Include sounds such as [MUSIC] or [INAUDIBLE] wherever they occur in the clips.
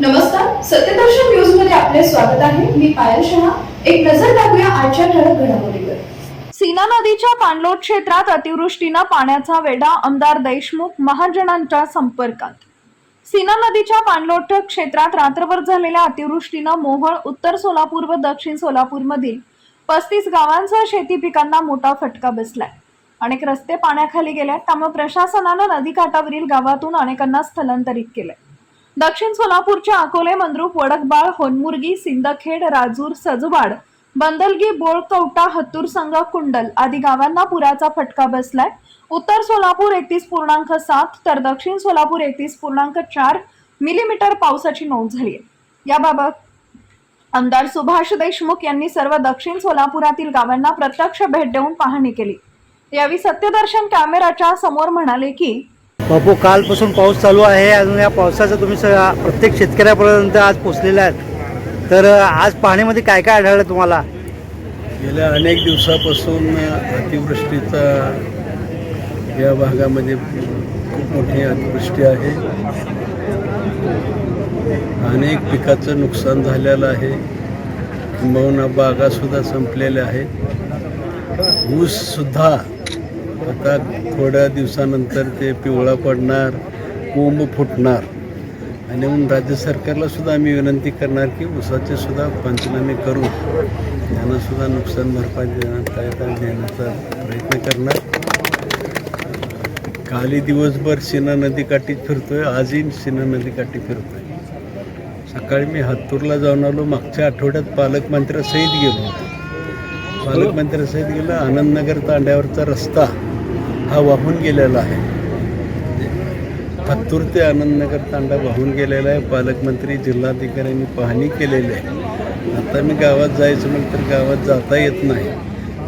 नमस्कार सत्यदर्शन न्यूजमध्ये आपले स्वागत आहे. मी पायल शहा. एक नजर टाकूया आजच्या ठळक घडामोडीवर. सीना नदीच्या पाणलोट क्षेत्रात अतिवृष्टीनं पाण्याचा वेढा आमदार देशमुख महाजनांच्या संपर्कात. सीना नदीच्या पाणलोट क्षेत्रात रात्रभर झालेल्या अतिवृष्टीनं मोहोळ उत्तर सोलापूर व दक्षिण सोलापूरमधील पस्तीस गावांसह शेती पिकांना मोठा फटका बसलाय. अनेक रस्ते पाण्याखाली गेले त्यामुळे प्रशासनानं नदीकाठावरील गावातून अनेकांना स्थलांतरित केलंय. दक्षिण सोलापूरच्या अकोले मंद्रुप वडकबाळ होनमुर्गी सिंदखेड राजूर सजवाड बंदलगी बोळकवटा हत्तूर संघ कुंडल आदी गावांना पुराचा फटका बसलाय. उत्तर सोलापूर एकतीस पूर्णांक सात तर दक्षिण सोलापूर एकतीस पूर्णांक चार मिलीमीटर पावसाची नोंद झाली आहे. याबाबत आमदार सुभाष देशमुख यांनी सर्व दक्षिण सोलापुरातील गावांना प्रत्यक्ष भेट देऊन पाहणी केली. यावेळी सत्यदर्शन कॅमेराच्या समोर म्हणाले की बापू कालपासून पाऊस चालू आहे अजून या पावसाचं तुम्ही प्रत्येक शेतकऱ्यापर्यंत आज पोचलेला आहेत. तर आज पाण्यामध्ये काय काय आढळलं तुम्हाला? गेल्या अनेक दिवसापासून अतिवृष्टीचा या भागामध्ये खूप मोठी अतिवृष्टी आहे. अनेक पिकाचं नुकसान झालेलं आहे. किंबहुना बागासुद्धा संपलेल्या आहेत. ऊससुद्धा आता थोड्या दिवसानंतर ते पिवळा पडणार कोंब फुटणार. आणि म्हणून राज्य सरकारला सुद्धा आम्ही विनंती करणार की ऊसाचे सुद्धा पंचनामे करून त्यांना सुद्धा नुकसान भरपाई देण्याचा देण्याचा प्रयत्न करणार. काली दिवसभर सीना नदीकाठी फिरतोय आजही सीना नदीकाठी फिरतोय. सकाळी मी हत्तूरला जाऊन आलो मागच्या आठवड्यात पालकमंत्र्यासहित गेलो होतो. पालकमंत्री पालकमंत्र्यासहित गेलं आनंदनगर तांड्यावरचा रस्ता हा वाहून गेलेला आहे. हत्तूर ते आनंदनगर तांडा वाहून गेलेला आहे. पालकमंत्री जिल्हाधिकाऱ्यांनी पाहणी केलेली आहे. आता मी गावात जायचं म्हटलं तर गावात जाता येत नाही.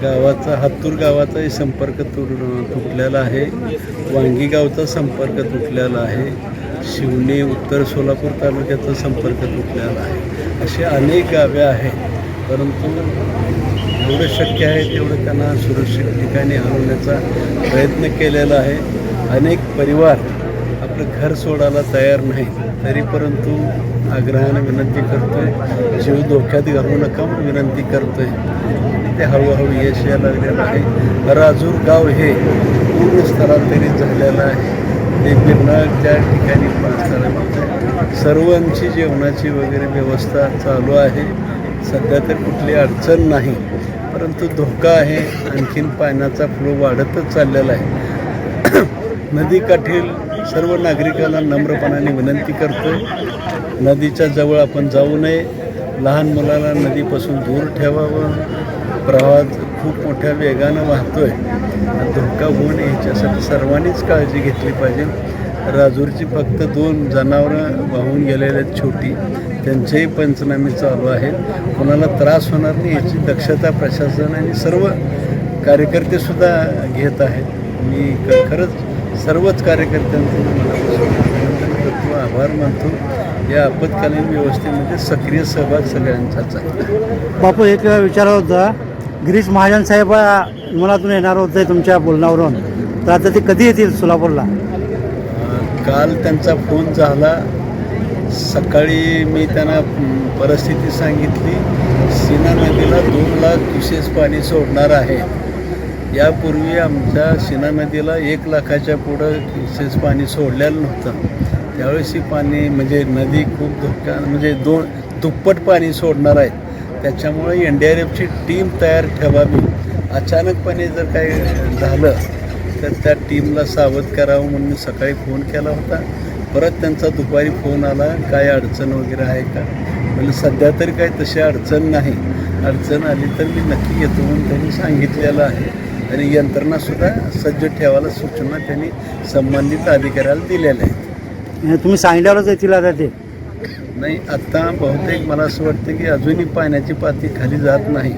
गावाचा हत्तूर गावाचाही संपर्क तुट तुटलेला आहे. वांगी गावचा संपर्क तुटलेला आहे. शिवणी उत्तर सोलापूर तालुक्याचा संपर्क तुटलेला आहे. असे अनेक गावे आहेत. परंतु जेवढं शक्य आहे तेवढं त्यांना सुरक्षित ठिकाणी हलवण्याचा प्रयत्न केलेला आहे. अनेक परिवार आपलं घर सोडायला तयार नाही तरी परंतु आग्रहानं विनंती करतोय जीव धोक्यात घालू नका विनंती करतोय. ते हळूहळू यश यायला लागलेलं आहे. राजूर गाव हे पूर्ण स्थलांतरित झालेलं आहे. ते बिरनाळ त्या ठिकाणी सर्वांची जेवणाची वगैरे व्यवस्था चालू आहे. सध्या तर कुठली अडचण नाही. परंतु धोका आहे. आणखीन पाण्याचा फ्लो वाढतच चाललेला आहे. [CLEARS THROAT] नदीकाठील सर्व नागरिकांना नम्रपणाने विनंती करतो नदीच्या जवळ आपण जाऊ नये. लहान मुलाला नदीपासून दूर ठेवावं. प्रवाह खूप मोठ्या वेगानं वाहतोय. धोका होऊ नये याच्यासाठी सर्वांनीच काळजी घेतली पाहिजे. राजूरची फक्त दोन जनावरं वाहून गेलेले आहेत छोटी. त्यांचेही पंचनामे चालू आहेत. कोणाला त्रास होणार नाही याची दक्षता प्रशासन आणि सर्व कार्यकर्तेसुद्धा घेत आहेत. मी खरंच सर्वच कार्यकर्त्यांचं मनापासून अभिनंदन करतो आभार मानतो. या आपत्कालीन व्यवस्थेमध्ये सक्रिय सहभाग सगळ्यांचाच आहे. बापू एक विचारा होता गिरीश महाजन साहेब मनातून येणार होते तुमच्या बोलण्यावरून. तर आता ते कधी येतील सोलापूरला? काल त्यांचा फोन झाला. सकाळी मी त्यांना परिस्थिती सांगितली. सीना नदीला दोन लाख क्युसेस पाणी सोडणार आहे. यापूर्वी आमच्या सीना नदीला एक लाखाच्या पुढं क्युसेस पाणी सोडलेलं नव्हतं. त्यावेळेस ही पाणी म्हणजे नदी खूप धोक्या म्हणजे दोन दुप्पट पाणी सोडणार आहे. त्याच्यामुळे एन डी आर एफची टीम तयार ठेवावी. अचानकपणे जर काही झालं तर त्या टीमला सावध करावं म्हणून मी सकाळी फोन केला होता. परत त्यांचा दुपारी फोन आला काय अडचण वगैरे आहे का? म्हणजे सध्या तरी काही तशी अडचण नाही. अडचण आली तर मी नक्की येतो म्हणून त्यांनी सांगितलेलं आहे. आणि यंत्रणासुद्धा सज्ज ठेवायला सूचना त्यांनी संबंधित अधिकाऱ्याला दिलेल्या आहेत. तुम्ही सांगितल्यावरच येतील आता ते. नाही आत्ता बहुतेक मला असं वाटतं की अजूनही पाण्याची पातळी खाली जात नाही.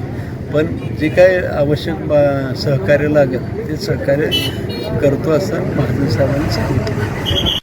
पण जे काय आवश्यक बा- सहकार्य लागेल ते सहकार्य करतो असं महाजन साहेबांनी सांगितलं.